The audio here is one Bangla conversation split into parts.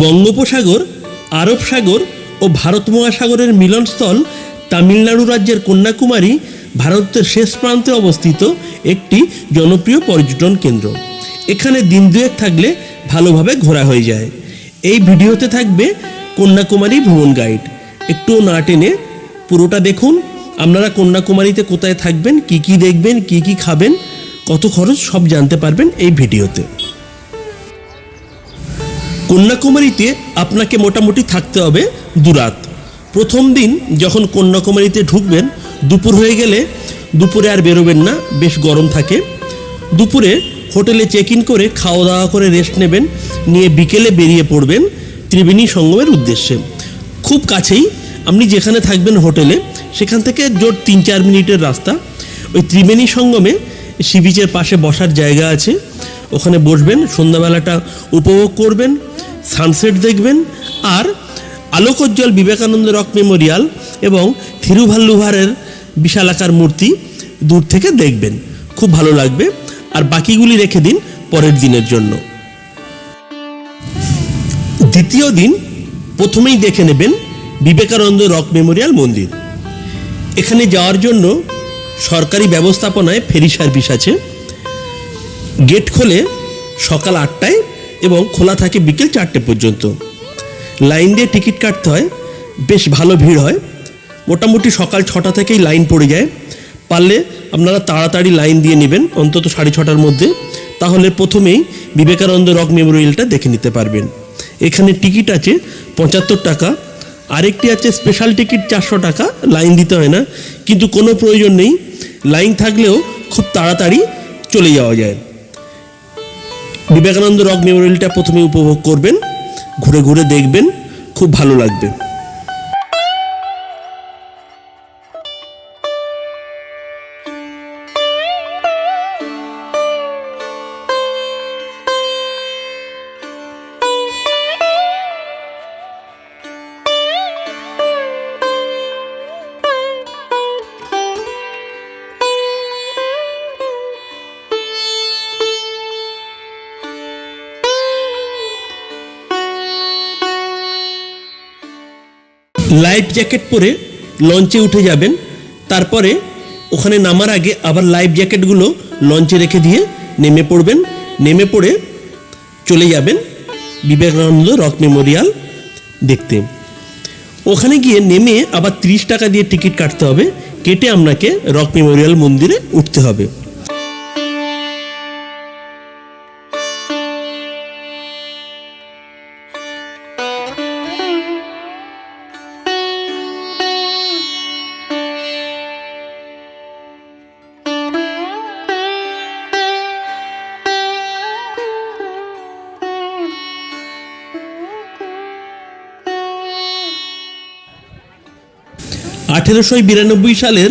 বঙ্গোপসাগর, আরব সাগর ও ভারত মহাসাগরের মিলনস্থল তামিলনাড়ু রাজ্যের কন্যাকুমারী, ভারতের শেষ প্রান্তে অবস্থিত একটি জনপ্রিয় পর্যটন কেন্দ্র। এখানে দিন দুয়েক থাকলে ভালোভাবে ঘোরা হয়ে যায়। এই ভিডিওতে থাকবে কন্যাকুমারী ভ্রমণ গাইড একটুও না টেনে পুরোটা দেখুন। আপনারা কন্যাকুমারীতে কোথায় থাকবেন, কি কি দেখবেন, কি কি খাবেন, কত খরচ সব জানতে পারবেন এই ভিডিওতে। কন্যাকুমারীতে আপনাকে মোটামুটি থাকতে হবে দুরাত প্রথম দিন যখন কন্যাকুমারীতে ঢুকবেন, দুপুর হয়ে গেলে দুপুরে আর বেরোবেন না, বেশ গরম থাকে। দুপুরে হোটেলে চেক ইন করে খাওয়া দাওয়া করে রেস্ট নেবেন, নিয়ে বিকেলে বেরিয়ে পড়বেন ত্রিবেণী সঙ্গমের উদ্দেশ্যে। খুব কাছেই আপনি যেখানে থাকবেন হোটেলে, সেখান থেকে জোর তিন চার মিনিটের রাস্তা। ওই ত্রিবেণী সঙ্গমে সি বিচের পাশে বসার জায়গা আছে। ওখানে বসবেন, সন্ধ্যাবেলাটা উপভোগ করবেন সানসেট দেখবেন আর আলোকোজ্জ্বল বিবেকানন্দ রক মেমোরিয়াল এবং থিরুভাল্লুভারের বিশালাকার মূর্তি দূর থেকে দেখবেন। খুব ভালো লাগবে। আর বাকিগুলি রেখে দিন পরের দিনের জন্য। দ্বিতীয় দিন প্রথমেই দেখে নেবেন বিবেকানন্দ রক মেমোরিয়াল মন্দির। এখানে যাওয়ার জন্য সরকারি ব্যবস্থাপনায় ফেরি সার্ভিস আছে। গেট খোলে সকাল আটটায় এবং খোলা থাকে বিকেল চারটে পর্যন্ত। লাইন দিয়ে টিকিট কাটতে হয়, বেশ ভালো ভিড় হয়। মোটামুটি সকাল ছটা থেকেই লাইন পড়ে যায়। পারলে আপনারা তাড়াতাড়ি লাইন দিয়ে নেবেন, অন্তত সাড়ে ছটার মধ্যে। তাহলে প্রথমেই বিবেকানন্দ রক মেমোরিয়ালটা দেখে নিতে পারবেন। এখানে টিকিট আছে পঁচাত্তর টাকা, আরেকটি আছে স্পেশাল টিকিট চারশো টাকা, লাইন দিতে হয় না। কিন্তু কোনো প্রয়োজন নেই, লাইন থাকলেও খুব তাড়াতাড়ি চলে যাওয়া যায়। বিবেকানন্দ রক মেমোরিয়ালটা প্রথমে উপভোগ করবেন ঘুরে ঘুরে দেখবেন খুব ভালো লাগবে। লাইফ জ্যাকেট পরে লঞ্চে উঠে যাবেন। তারপরে ওখানে নামার আগে আবার লাইফ জ্যাকেটগুলো লঞ্চে রেখে দিয়ে নেমে পড়বেন। নেমে পড়ে চলে যাবেন বিবেকানন্দ রক মেমোরিয়াল দেখতে। ওখানে গিয়ে নেমে আবার তিরিশ টাকা দিয়ে টিকিট কাটতে হবে। কেটে আপনাকে রক মেমোরিয়াল মন্দিরে উঠতে হবে। আঠেরোশো বিরানব্বই সালের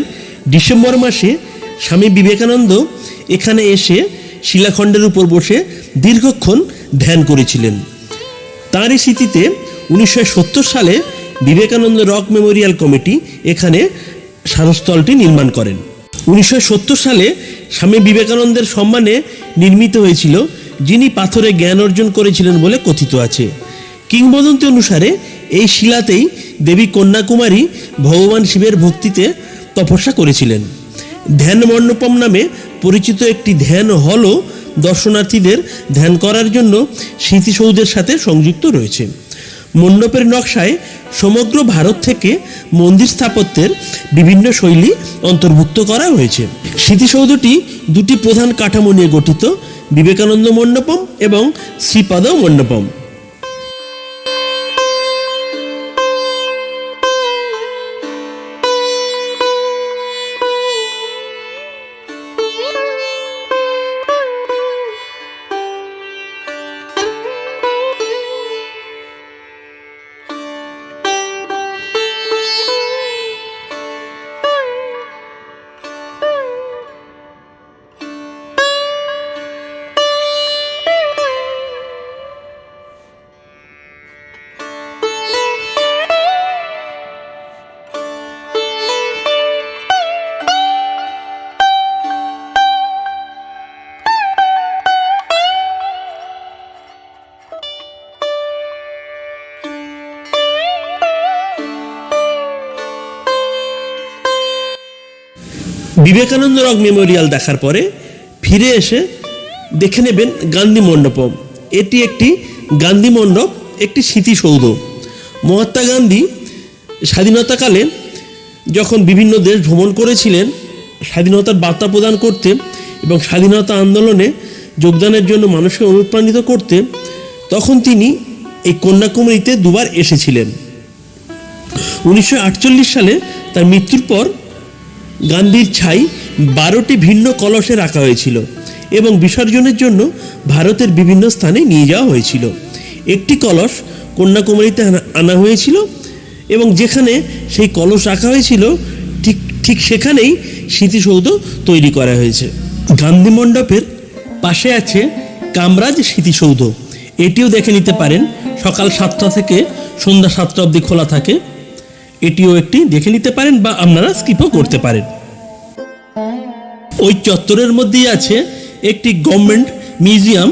ডিসেম্বর মাসে স্বামী বিবেকানন্দ এখানে এসে শিলাখণ্ডের উপর বসে দীর্ঘক্ষণ ধ্যান করেছিলেন। তাঁরই স্মৃতিতে উনিশশো সত্তর সালে বিবেকানন্দ রক মেমোরিয়াল কমিটি এখানে স্মারকস্থলটি নির্মাণ করেন। উনিশশো সত্তর সালে স্বামী বিবেকানন্দের সম্মানে নির্মিত হয়েছিল যিনি পাথরে জ্ঞান অর্জন করেছিলেন বলে কথিত আছে। কিংবদন্তি অনুসারে এই শিলাতেই দেবী কন্যাকুমারী ভগবান শিবের ভক্তিতে তপস্যা করেছিলেন। ধ্যান মণ্ডপম নামে পরিচিত একটি ধ্যান হলও দর্শনার্থীদের ধ্যান করার জন্য স্মৃতিসৌধের সাথে সংযুক্ত রয়েছে। মণ্ডপের নকশায় সমগ্র ভারত থেকে মন্দির স্থাপত্যের বিভিন্ন শৈলী অন্তর্ভুক্ত করা হয়েছে। স্মৃতিসৌধটি দুটি প্রধান কাঠামো নিয়ে গঠিত, বিবেকানন্দ মণ্ডপম এবং শ্রীপাদ মণ্ডপম বিবেকানন্দ রক মেমোরিয়াল দেখার পরে ফিরে এসে দেখে নেবেন গান্ধী মণ্ডপম। এটি একটি গান্ধী মণ্ডপ, একটি স্মৃতিসৌধ। মহাত্মা গান্ধী স্বাধীনতাকালে যখন বিভিন্ন দেশ ভ্রমণ করেছিলেন, স্বাধীনতার বার্তা প্রদান করতে এবং স্বাধীনতা আন্দোলনে যোগদানের জন্য মানুষকে অনুপ্রাণিত করতে তখন তিনি এই কন্যাকুমারীতে দুবার এসেছিলেন। উনিশশো আটচল্লিশ সালে তার মৃত্যুর পর গান্ধীর ছাই বারোটি ভিন্ন কলসে রাখা হয়েছিল এবং বিসর্জনের জন্য ভারতের বিভিন্ন স্থানে নিয়ে যাওয়া হয়েছিল। একটি কলস কন্যাকুমারীতে আনা- হয়েছিল এবং যেখানে সেই কলস রাখা হয়েছিল, ঠিক ঠিক সেখানেই স্মৃতিসৌধ তৈরি করা হয়েছে। গান্ধী মণ্ডপের পাশে আছে কামরাজ স্মৃতিসৌধ। এটিও দেখে নিতে পারেন, সকাল সাতটা থেকে সন্ধ্যা সাতটা অবধি খোলা থাকে। এটিও একটি দেখে নিতে পারেন বা আপনারা স্কিপও করতে পারেন। ওই চত্বরের মধ্যেই আছে একটি গভর্নমেন্ট মিউজিয়াম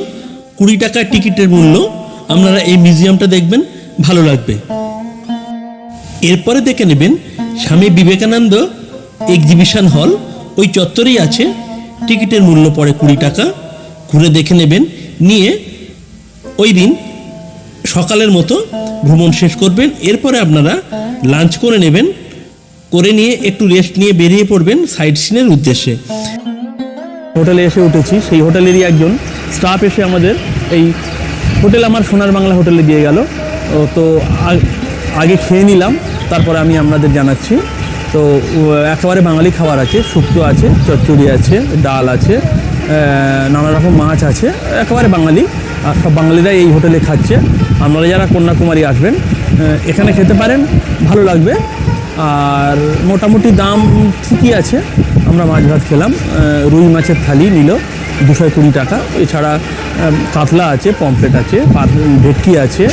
কুড়ি টাকা টিকিটের মূল্য। আপনারা এই মিউজিয়ামটা দেখবেন, ভালো লাগবে। এরপরে দেখে নেবেন স্বামী বিবেকানন্দ এক্সিবিশন হল ওই চত্বরেই আছে। টিকিটের মূল্য পড়ে কুড়ি টাকা। ঘুরে দেখে নেবেন। নিয়ে ওই দিন সকালের মতো ভ্রমণ শেষ করবেন। এরপরে আপনারা লাঞ্চ করে নেবেন, করে নিয়ে একটু রেস্ট নিয়ে বেরিয়ে পড়বেন সাইড সিনের উদ্দেশ্যে। হোটেলে এসে উঠেছি, সেই হোটেলেরই একজন স্টাফ এসে আমাদের এই হোটেল আমার সোনার বাংলা হোটেলে দিয়ে গেল। তো আগে খেয়ে নিলাম, তারপরে আমি আপনাদের জানাচ্ছি। তো একেবারে বাঙালি খাবার আছে, শুক্তো আছে, চচ্চড়ি আছে, ডাল আছে নানা রকম মাছ আছে, একেবারে বাঙালি। আর সব বাঙালিরাই এই হোটেলে খাচ্ছে। আপনারা যারা কন্যাকুমারী আসবেন এখানে খেতে পারেন, ভালো লাগবে। আর মোটামুটি দাম ঠিকই আছে। আমরা মাছ ভাত খেলাম। রুই মাছের থালি নিল, দুশো কুড়ি টাকা। এছাড়া কাতলা আছে পমফ্লেট আছে ভেটকি আছে,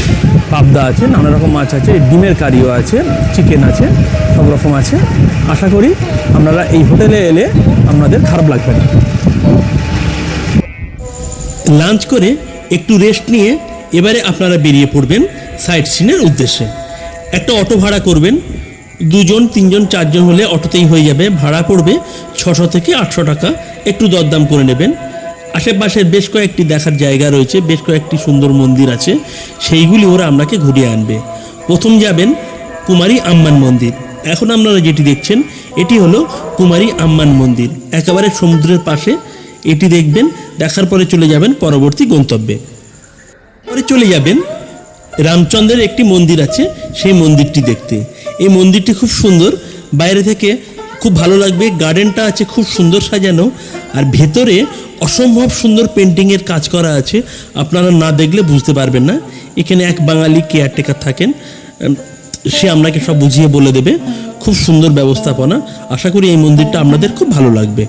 পাবদা আছে, নানা রকম মাছ আছে, ডিমের কারিও আছে, চিকেন আছে, সব রকম আছে। আশা করি আপনারা এই হোটেলে এলে আপনাদের খারাপ লাগবে না। লাঞ্চ করে একটু রেস্ট নিয়ে এবারে আপনারা বেরিয়ে পড়বেন সাইট সিনের উদ্দেশ্যে। একটা অটো ভাড়া করবেন, দুজন, তিনজন, চারজন হলে অটোতেই হয়ে যাবে, ভাড়া পড়বে ছশো থেকে আটশো টাকা, একটু দরদাম করে নেবেন। আশেপাশের বেশ কয়েকটি দেখার জায়গা রয়েছে, বেশ কয়েকটি সুন্দর মন্দির আছে, সেইগুলি ওরা আপনাকে ঘুরিয়ে আনবে। প্রথম যাবেন কুমারী আম্মান মন্দির। এখন আপনারা যেটি দেখছেন, এটি হলো কুমারী আম্মান মন্দির। একেবারে সমুদ্রের পাশে এটি দেখবেন, দেখার পরে চলে যাবেন পরবর্তী গন্তব্যে। পরে চলে যাবেন রামচন্দ্রের একটি মন্দির আছে, সেই মন্দিরটি দেখতে। এই মন্দিরটি খুব সুন্দর, বাইরে থেকে খুব ভালো লাগবে, গার্ডেনটা আছে খুব সুন্দর সাজানো, আর ভেতরে অসম্ভব সুন্দর পেন্টিংয়ের কাজ করা আছে, আপনারা না দেখলে বুঝতে পারবেন না। এখানে এক বাঙালি কেয়ারটেকার থাকেন সে আপনাকে সব বুঝিয়ে বলে দেবে, খুব সুন্দর ব্যবস্থাপনা। আশা করি এই মন্দিরটা আপনাদের খুব ভালো লাগবে।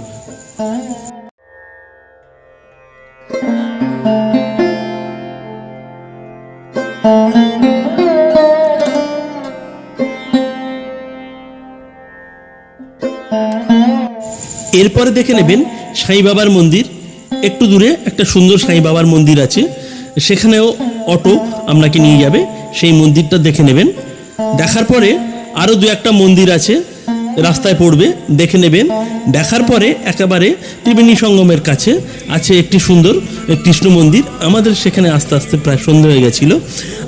এরপরে দেখে নেবেন সাই বাবার মন্দির। একটু দূরে একটা সুন্দর সাই বাবার মন্দির আছে। সেখানেও অটো আপনাকে নিয়ে যাবে। সেই মন্দিরটা দেখে নেবেন। দেখার পরে আরও দু একটা মন্দির আছে, রাস্তায় পড়বে, দেখে নেবেন। দেখার পরে একেবারে ত্রিবেণী সঙ্গমের কাছে আছে একটি সুন্দর কৃষ্ণ মন্দির। আমাদের সেখানে আস্তে আস্তে প্রায় সন্ধে হয়ে গেছিল।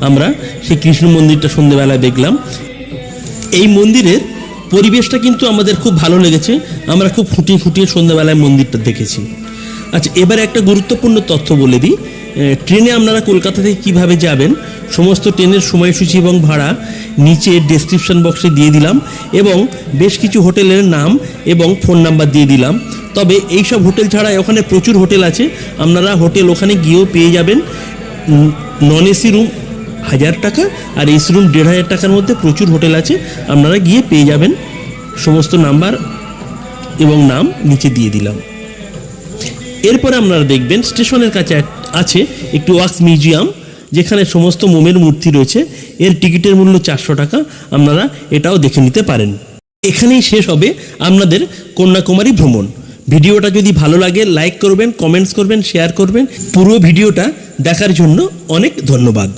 আমরা সেই কৃষ্ণ মন্দিরটা সন্ধেবেলায় দেখলাম। এই মন্দিরের পরিবেশটা কিন্তু আমাদের খুব ভালো লেগেছে। আমরা খুব ফুটিয়ে ফুটিয়ে সন্ধ্যাবেলায় মন্দিরটা দেখেছি। আচ্ছা এবারে একটা গুরুত্বপূর্ণ তথ্য বলে দিই। ট্রেনে আপনারা কলকাতা থেকে কীভাবে যাবেন? সমস্ত ট্রেনের সময়সূচি এবং ভাড়া নিচে ডেসক্রিপশন বক্সে দিয়ে দিলাম এবং বেশ কিছু হোটেলের নাম এবং ফোন নাম্বার দিয়ে দিলাম। তবে এই সব হোটেল ছাড়া ওখানে প্রচুর হোটেল আছে। আপনারা হোটেল ওখানে গিয়েও পেয়ে যাবেন। নন এসি রুম হাজার টাকা আর এসি রুম দেড় হাজার টাকার মধ্যে প্রচুর হোটেল আছে, আপনারা গিয়ে পেয়ে যাবেন। সমস্ত নাম্বার এবং নাম নিচে দিয়ে দিলাম। এরপরে আপনারা দেখবেন স্টেশনের কাছে আছে একটি ওয়াক্স মিউজিয়াম, যেখানে সমস্ত মোমের মূর্তি রয়েছে। এর টিকিটের মূল্য চারশো টাকা, আপনারা এটাও দেখে নিতে পারেন। এখানেই শেষ হবে আপনাদের কন্যাকুমারী ভ্রমণ। ভিডিওটা যদি ভালো লাগে, লাইক করবেন, কমেন্টস করবেন, শেয়ার করবেন। পুরো ভিডিওটা দেখার জন্য অনেক ধন্যবাদ।